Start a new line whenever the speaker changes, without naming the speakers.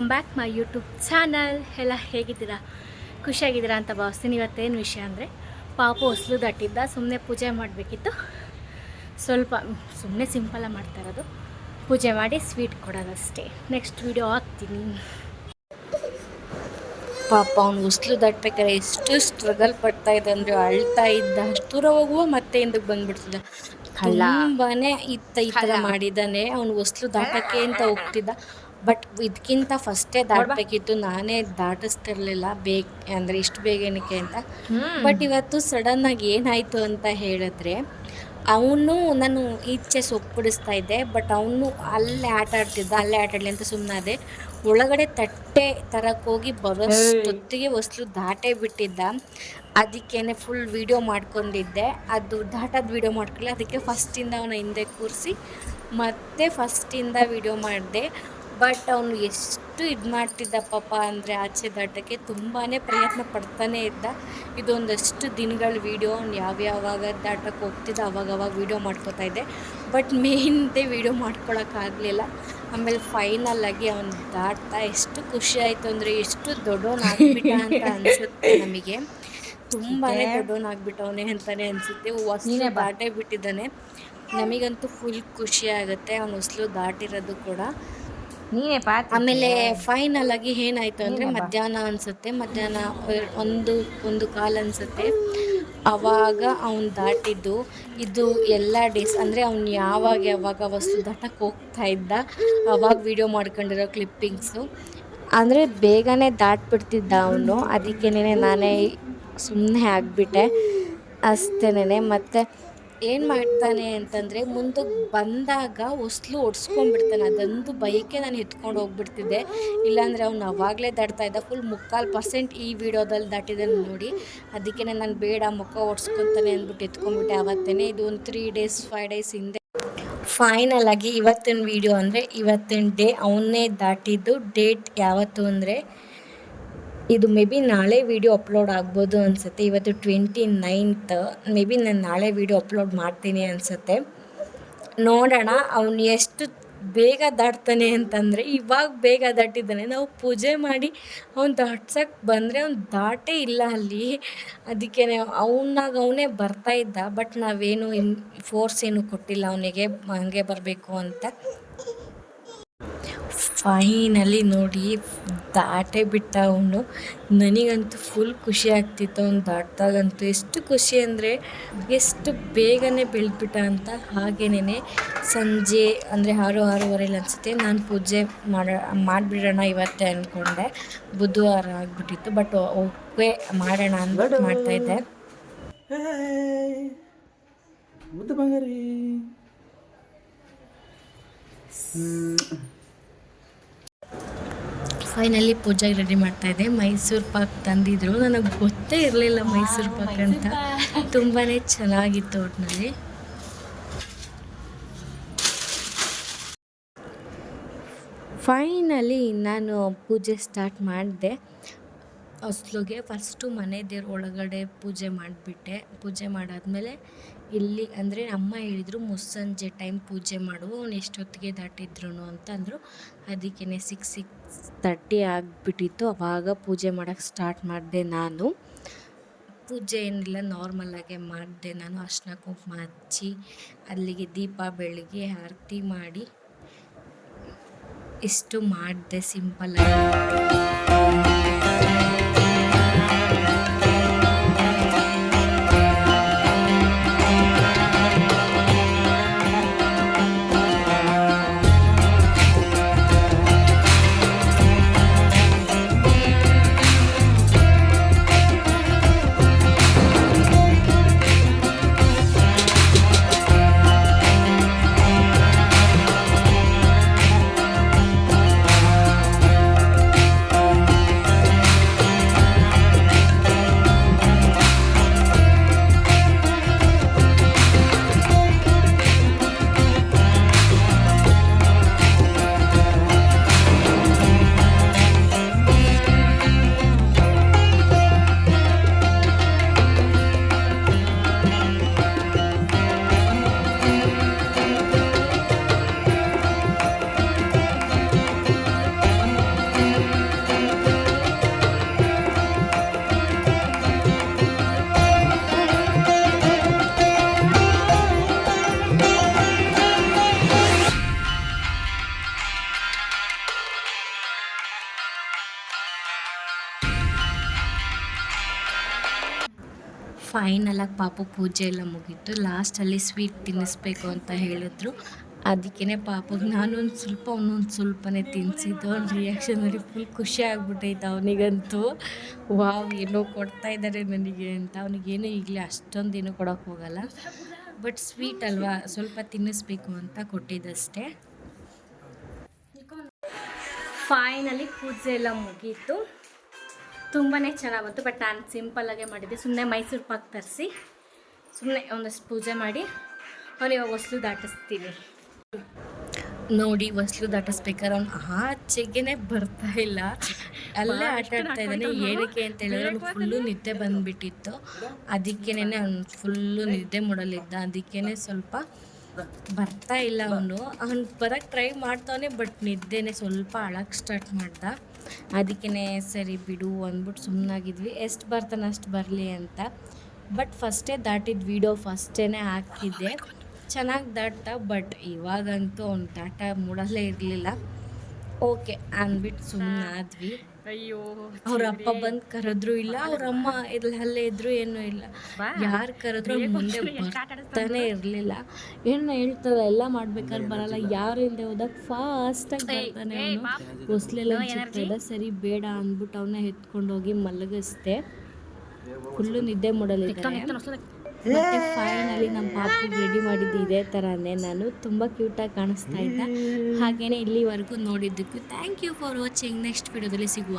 Welcome back my YouTube channel ಎಲ್ಲ ಹೇಗಿದ್ದೀರಾ? ಖುಷಿಯಾಗಿದ್ದೀರಾ ಅಂತ ಭಾವಿಸ್ತೀನಿ. ಇವತ್ತೇನು ವಿಷಯ ಅಂದರೆ ಪಾಪು ಹೊಸಲು ದಟ್ಟಿದ್ದ ಸುಮ್ಮನೆ ಪೂಜೆ ಮಾಡಬೇಕಿತ್ತು. ಸ್ವಲ್ಪ ಸುಮ್ಮನೆ ಸಿಂಪಲಾಗಿ ಮಾಡ್ತಾ ಇರೋದು. ಪೂಜೆ ಮಾಡಿ ಸ್ವೀಟ್ ಕೊಡೋದಷ್ಟೇ. ನೆಕ್ಸ್ಟ್ ವಿಡಿಯೋ ಹಾಕ್ತೀನಿ. ಪಾಪ ಅವ್ನು ಉಸ್ಲು ದಾಟ್ಬೇಕಾದ್ರೆ ಎಷ್ಟು ಸ್ಟ್ರಗಲ್ ಪಡ್ತಾ ಇದ್ದ ಅಂದರೆ ಅಳ್ತಾ ಇದ್ದ. ಅಷ್ಟು ದೂರ ಹೋಗುವ ಮತ್ತೆ ಹಿಂದಕ್ಕೆ ಬಂದ್ಬಿಡ್ತಿದ್ದ. ತುಂಬಾನೇ ಇತ್ತ ಈ ಥರ. ಮಾಡಿದ್ದಾನೆ. ಅವ್ನು ಹೊಸ್ಲು ದಾಟಕ್ಕೆ ಅಂತ ಹೋಗ್ತಿದ್ದ. ಬಟ್ ಇದಕ್ಕಿಂತ ಫಸ್ಟೇ ದಾಟಬೇಕಿತ್ತು. ನಾನೇ ದಾಟಿಸ್ತಿರ್ಲಿಲ್ಲ. ಬೇಗ ಅಂದರೆ ಇಷ್ಟು ಬೇಗನಿಕೆ ಅಂತ. ಬಟ್ ಇವತ್ತು ಸಡನ್ ಆಗಿ ಏನಾಯಿತು ಅಂತ ಹೇಳಿದ್ರೆ ಅವನು ನಾನು ಈಚೆ ಸೊಪ್ಪಿಡಿಸ್ತಾ ಇದ್ದೆ. ಬಟ್ ಅವನು ಅಲ್ಲೇ ಆಟ ಆಡ್ತಿದ್ದ. ಅಲ್ಲೇ ಆಟ ಆಡಲಿ ಅಂತ ಸುಮ್ಮನಾದೆ ಒಳಗಡೆ ತಟ್ಟೆ ತರಕ್ಕೆ ಹೋಗಿ ಬರೋಷ್ಟೊತ್ತಿಗೆ ಹೊಸ್ಲು ದಾಟೇ ಬಿಟ್ಟಿದ್ದ. ಅದಕ್ಕೇನೆ ಫುಲ್ ವಿಡಿಯೋ ಮಾಡ್ಕೊಂಡಿದ್ದೆ. ಅದು ದಾಟದ ವಿಡಿಯೋ ಮಾಡ್ಕೊಳ್ಳಿ ಅದಕ್ಕೆ ಫಸ್ಟಿಂದ ಅವನ ಹಿಂದೆ ಕೂರಿಸಿ ಮತ್ತೆ ಫಸ್ಟಿಂದ ವಿಡಿಯೋ ಮಾಡಿದೆ. ಬಟ್ ಅವನು ಎಷ್ಟು ಇದು ಮಾಡ್ತಿದ್ದ ಪಾಪ ಅಂದರೆ ಆಚೆ ದಾಟಕ್ಕೆ ತುಂಬಾ ಪ್ರಯತ್ನ ಪಡ್ತಾನೆ ಇದ್ದ. ಇದೊಂದಷ್ಟು ದಿನಗಳ ವೀಡಿಯೋ ಅವ್ನು ಯಾವ್ಯಾವಾಗ ದಾಟಕ್ಕೆ ಹೋಗ್ತಿದ್ದ ಅವಾಗವಾಗ ವೀಡಿಯೋ ಮಾಡ್ಕೋತಾ ಇದ್ದೆ. ಬಟ್ ಮೇಯ್ನ್ದೇ ವೀಡಿಯೋ ಮಾಡ್ಕೊಳಕ್ಕಾಗಲಿಲ್ಲ ಆಮೇಲೆ ಫೈನಲ್ ಆಗಿ ಅವ್ನು ದಾಟ್ತಾ ಎಷ್ಟು ಖುಷಿ ಆಯಿತು ಅಂದರೆ ಎಷ್ಟು ದೊಡ್ಡವನಾಗ್ಬಿಟ್ಟ ಅಂತ ಅನಿಸುತ್ತೆ ನಮಗೆ. ತುಂಬಾ ದೊಡ್ಡವನಾಗ್ಬಿಟ್ಟವನೇ ಅಂತಲೇ ಅನಿಸುತ್ತೆ. ಹೊಸ್ಲು
ನೀನೇ
ದಾಟೇ ಬಿಟ್ಟಿದ್ದಾನೆ. ನಮಗಂತೂ ಫುಲ್ ಖುಷಿ ಆಗುತ್ತೆ. ಅವ್ನು ಹೊಸ್ಲು ದಾಟಿರೋದು ಕೂಡ.
ನೀನೇ ಪಾತಿ
ಆಮೇಲೆ ಫೈನಲ್ ಆಗಿ ಏನಾಯ್ತು ಅಂದ್ರೆ ಮಧ್ಯಾಹ್ನ ಅನ್ಸುತ್ತೆ. ಮಧ್ಯಾಹ್ನ ಒಂದು ಒಂದು ಕಾಲ್ ಅನ್ಸುತ್ತೆ. ಅವಾಗ ಅವ್ನು ದಾಟಿದ್ದು. ಇದು ಎಲ್ಲ ಡೇಸ್ ಅಂದರೆ ಅವ್ನು ಯಾವಾಗ ಯಾವಾಗ ವಸ್ತು ದಾಟಕ್ಕೆ ಹೋಗ್ತಾ ಇದ್ದ ಅವಾಗ ವಿಡಿಯೋ ಮಾಡ್ಕೊಂಡಿರೋ ಕ್ಲಿಪ್ಪಿಂಗ್ಸು ಅಂದರೆ ಬೇಗನೆ ದಾಟ್ಬಿಡ್ತಿದ್ದ ಅವನು. ಅದಕ್ಕೆ ನಾನೇ ಸುಮ್ಮನೆ ಆಗಿಬಿಟ್ಟೆ. ಅಷ್ಟೇನೆ ಮತ್ತು ಏನು ಮಾಡ್ತಾನೆ ಅಂತಂದರೆ ಮುಂದಕ್ಕೆ ಬಂದಾಗ ಹೊಸ್ಲು ಒಡ್ಸ್ಕೊಂಡ್ಬಿಡ್ತಾನೆ. ಅದಂತೂ ಬೈಕೆ ನಾನು ಎತ್ಕೊಂಡು ಹೋಗ್ಬಿಡ್ತಿದ್ದೆ. ಇಲ್ಲಾಂದರೆ ಅವ್ನು ಅವಾಗಲೇ ದಾಟ್ತಾ ಇದ್ದ. ಫುಲ್ ಮುಕ್ಕಾಲು ಪರ್ಸೆಂಟ್ ಈ ವಿಡಿಯೋದಲ್ಲಿ ದಾಟಿದ್ದಾನೆ ನೋಡಿ. ಅದಕ್ಕೆ ನಾನು ಬೇಡ ಮುಖ ಒಡ್ಸ್ಕೊತಾನೆ ಅಂದ್ಬಿಟ್ಟು ಎತ್ಕೊಂಡ್ಬಿಟ್ಟೆ ಆವತ್ತೇ ಇದು ಒಂದು ತ್ರೀ ಡೇಸ್ ಫೈವ್ ಡೇಸ್ ಹಿಂದೆ. ಫೈನಲ್ ಆಗಿ ಇವತ್ತಿನ ವಿಡಿಯೋ ಅಂದರೆ ಇವತ್ತಿನ ಡೇ ಅವನ್ನೇ ದಾಟಿದ್ದು ಡೇಟ್ ಯಾವತ್ತು ಅಂದರೆ ಇದು ಮೇ ಬಿ ನಾಳೆ ವೀಡಿಯೋ ಅಪ್ಲೋಡ್ ಆಗ್ಬೋದು ಅನಿಸುತ್ತೆ. ಇವತ್ತು ಟ್ವೆಂಟಿ ನೈನ್ತ್ ಮೇ ಬಿ ನಾನು ನಾಳೆ ವೀಡಿಯೋ ಅಪ್ಲೋಡ್ ಮಾಡ್ತೀನಿ ಅನಿಸುತ್ತೆ. ನೋಡೋಣ, ಅವನು ಎಷ್ಟು ಬೇಗ ದಾಟ್ತಾನೆ ಅಂತಂದರೆ ಇವಾಗ ಬೇಗ ದಾಟಿದ್ದಾನೆ ನಾವು ಪೂಜೆ ಮಾಡಿ ಅವ್ನು ದಾಟ್ಸಕ್ಕೆ ಬಂದರೆ ಅವ್ನು ದಾಟೇ ಇಲ್ಲ ಅಲ್ಲಿ. ಅದಕ್ಕೆ ಅವನಾಗ ಅವನೇ ಬರ್ತಾ ಇದ್ದ ಬಟ್ ನಾವೇನು ಫೋರ್ಸ್ ಏನು ಕೊಟ್ಟಿಲ್ಲ ಅವನಿಗೆ, ಹಂಗೆ ಬರಬೇಕು ಅಂತ. ಫೈನಲಿ ನೋಡಿ ದಾಟೇ ಬಿಟ್ಟ ಅವನು. ನನಗಂತೂ ಫುಲ್ ಖುಷಿ ಆಗ್ತಿತ್ತು ಅವ್ನು ದಾಟ್ದಾಗಂತೂ. ಎಷ್ಟು ಖುಷಿ ಅಂದರೆ ಎಷ್ಟು ಬೇಗನೆ ಬೆಳೆದ್ಬಿಟ್ಟ ಅಂತ ಹಾಗೇನೇ ಸಂಜೆ ಅಂದರೆ ಆರು ಆರೂವರೆಲಿ ಅನಿಸುತ್ತೆ. ನಾನು ಪೂಜೆ ಮಾಡ ಮಾಡಿಬಿಡೋಣ ಇವತ್ತೇ ಅಂದ್ಕೊಂಡೆ ಬುಧವಾರ ಆಗಿಬಿಟ್ಟಿತ್ತು ಬಟ್ ಓಕೆ ಮಾಡೋಣ ಅಂದ್ಬಿಟ್ಟು ಮಾಡ್ತಾಯಿದ್ದೆ
ಹ್ಞೂ ಬಂಗಾರಿ.
ಫೈನಲಿ ಪೂಜೆಗೆ ರೆಡಿ ಮಾಡ್ತಾ ಇದ್ದೆ. ಮೈಸೂರು ಪಾಕ್ ತಂದಿದ್ರು. ನನಗೆ ಗೊತ್ತೇ ಇರಲಿಲ್ಲ ಮೈಸೂರು ಪಾಕ್ ಅಂತ. ತುಂಬಾ ಚೆನ್ನಾಗಿತ್ತು ಒಟ್ಟಿನಲ್ಲಿ ಫೈನಲಿ ನಾನು ಪೂಜೆ ಸ್ಟಾರ್ಟ್ ಮಾಡಿದೆ. ಹೊಸ್ಲಿಗೆ ಫಸ್ಟು ಮನೆ ದೇವ್ರ ಒಳಗಡೆ ಪೂಜೆ ಮಾಡಿಬಿಟ್ಟೆ. ಪೂಜೆ ಮಾಡಾದಮೇಲೆ ಇಲ್ಲಿ ಅಂದರೆ ಅಮ್ಮ ಹೇಳಿದರು, ಮುಸ್ಸಂಜೆ ಟೈಮ್ ಪೂಜೆ ಮಾಡು, ಅವ್ನು ಎಷ್ಟೊತ್ತಿಗೆ ದಾಟಿದ್ರು ಅಂತ ಅಂದರು. ಅದಕ್ಕೇ ಸಿಕ್ಸ್ ಸಿಕ್ಸ್ ತರ್ಟಿ ಆಗಿಬಿಟ್ಟಿತ್ತು. ಅವಾಗ ಪೂಜೆ ಮಾಡೋಕ್ಕೆ ಸ್ಟಾರ್ಟ್ ಮಾಡಿದೆ ನಾನು. ಪೂಜೆ ಏನಿಲ್ಲ ನಾರ್ಮಲಾಗೆ ಮಾಡಿದೆ ನಾನು. ಅರ್ಶಿನ ಕುಂಕುಮ ಹಚ್ಚಿ, ಅಲ್ಲಿಗೆ ದೀಪ, ಬೆಳಗ್ಗೆ ಆರತಿ ಮಾಡಿ, ಇಷ್ಟು ಮಾಡಿದೆ ಸಿಂಪಲ್ಲಾಗಿ ಫೈನಲಾಗಿ ಪಾಪು ಪೂಜೆ ಎಲ್ಲ ಮುಗೀತು. ಲಾಸ್ಟಲ್ಲಿ ಸ್ವೀಟ್ ತಿನ್ನಿಸ್ಬೇಕು ಅಂತ ಹೇಳಿದ್ರು. ಅದಕ್ಕೇ ಪಾಪಗೆ ನಾನೊಂದು ಸ್ವಲ್ಪ ಅವನೊಂದು ಸ್ವಲ್ಪನೇ ತಿನ್ನಿಸಿದ್ದು ಅವ್ನ ರಿಯಾಕ್ಷನ್ ನೋಡಿ ಫುಲ್ ಖುಷಿ ಆಗ್ಬಿಟ್ಟೈತೆ ಅವನಿಗಂತೂ. ವಾವ್ ಏನೋ ಕೊಡ್ತಾ ಇದ್ದಾರೆ ನನಗೆ ಅಂತ. ಅವನಿಗೇನು ಈಗಲೇ ಅಷ್ಟೊಂದೇನು ಕೊಡೋಕೆ ಹೋಗಲ್ಲ. ಬಟ್ ಸ್ವೀಟ್ ಅಲ್ವಾ? ಸ್ವಲ್ಪ ತಿನ್ನಿಸ್ಬೇಕು ಅಂತ ಕೊಟ್ಟಿದ್ದಷ್ಟೇ. ಫೈನಲಿ ಪೂಜೆ ಎಲ್ಲ ಮುಗೀತು. ತುಂಬಾ ಚೆನ್ನಾಗಿ ಬಂತು ಬಟ್ ನಾನು ಸಿಂಪಲ್ಲಾಗೆ ಮಾಡಿದ್ದೆ. ಸುಮ್ಮನೆ ಮೈಸೂರು ಪಾಕ್ ತರಿಸಿ ಸುಮ್ಮನೆ ಒಂದಷ್ಟು ಪೂಜೆ ಮಾಡಿ ಅವ್ನು ಇವಾಗ ಹೊಸ್ಲು ದಾಟಿಸ್ತೀನಿ. ನೋಡಿ ಹೊಸ್ಲು ದಾಟಿಸ್ಬೇಕಾದ್ರೆ ಅವ್ನು ಆಚೆಗೆನೆ ಬರ್ತಾ ಇಲ್ಲ. ಅಲ್ಲೇ ಆಟ ಆಡ್ತಾ ಇದ್ದಾನೆ. ಏನಕ್ಕೆ ಅಂತ ಹೇಳಿದ್ರೆ ಅವ್ನು ಫುಲ್ಲು ನಿದ್ದೆ ಬಂದುಬಿಟ್ಟಿತ್ತು. ಅದಕ್ಕೇನೆ ಅವ್ನು ಫುಲ್ಲು ನಿದ್ದೆ ಮೂಡಲಿದ್ದ ಅದಕ್ಕೇನೆ ಸ್ವಲ್ಪ ಬರ್ತಾ ಇಲ್ಲ ಅವನು. ಅವ್ನು ಬರೋಕ್ಕೆ ಟ್ರೈ ಮಾಡ್ತಾವನೆ ಬಟ್ ನಿದ್ದೆನೆ ಸ್ವಲ್ಪ ಅಳಕ್ಕೆ ಸ್ಟಾರ್ಟ್ ಮಾಡ್ದ. ಅದಕ್ಕೇ ಸರಿ ಬಿಡು ಅಂದ್ಬಿಟ್ಟು ಸುಮ್ಮನಾಗಿದ್ವಿ ಎಷ್ಟು ಬರ್ತಾನೆ ಅಷ್ಟು ಬರಲಿ ಅಂತ. ಬಟ್ ಫಸ್ಟೇ ದಾಟಿದ ವೀಡಿಯೋ ಫಸ್ಟೇ ಹಾಕಿದ್ದೆ. ಚೆನ್ನಾಗಿ ದಾಟ ಬಟ್ ಇವಾಗಂತೂ ಅವ್ನು ದಾಟ ಮೂಡಲ್ಲೇ ಇರಲಿಲ್ಲ. ಓಕೆ ಅಂದ್ಬಿಟ್ಟು ಸುಮ್ಮನೆ ಆದ್ವಿ
ಅಯ್ಯೋ
ಅವ್ರ ಅಪ್ಪ ಬಂದ್ ಕರೆದ್ರು ಇಲ್ಲ ಅವ್ರ ಅಮ್ಮ ಇಲ್ಲ ಅಲ್ಲೇ ಇದ್ರು ಏನೂ ಇಲ್ಲ. ಯಾರು ಕರೆದ್ರು ಮುಂದೆ ಬರ್ತಾನೆ ಇರಲಿಲ್ಲ. ಏನೋ ಹೇಳ್ತಾರೆ ಎಲ್ಲ ಮಾಡ್ಬೇಕಾದ್ರೆ ಬರಲ್ಲ. ಯಾರು ಇಲ್ಲದೆ ಹೋದಾಗ ಆಗಿ ಬರ್ತಾನೆ ಅವನು. ಹೊಸ್ಲೆಲ್ಲ ಚಿಕ್ಕದ ಸರಿ ಬೇಡ ಅಂದ್ಬಿಟ್ಟು ಅವನ್ನ ಎತ್ಕೊಂಡೋಗಿ ಮಲಗಿಸ್ದೆ. ಫುಲ್ಲು ನಿದ್ದೆ ಮಾಡಲಿದ್ದಾರೆ ಮತ್ತೆ ಫೈನಲಿ ನಮ್ಮ ಪಾಪು ರೆಡಿ ಮಾಡಿದ್ದು ಇದೇ ತರಾನೇ ನಾನು ತುಂಬ ಕ್ಯೂಟಾಗಿ ಕಾಣಿಸ್ತಾ ಇದ್ದ. ಹಾಗೇನೆ ಇಲ್ಲಿವರೆಗೂ ನೋಡಿದ್ದಕ್ಕೂ thank you for watching next ವಿಡಿಯೋದಲ್ಲಿ ಸಿಗುವ.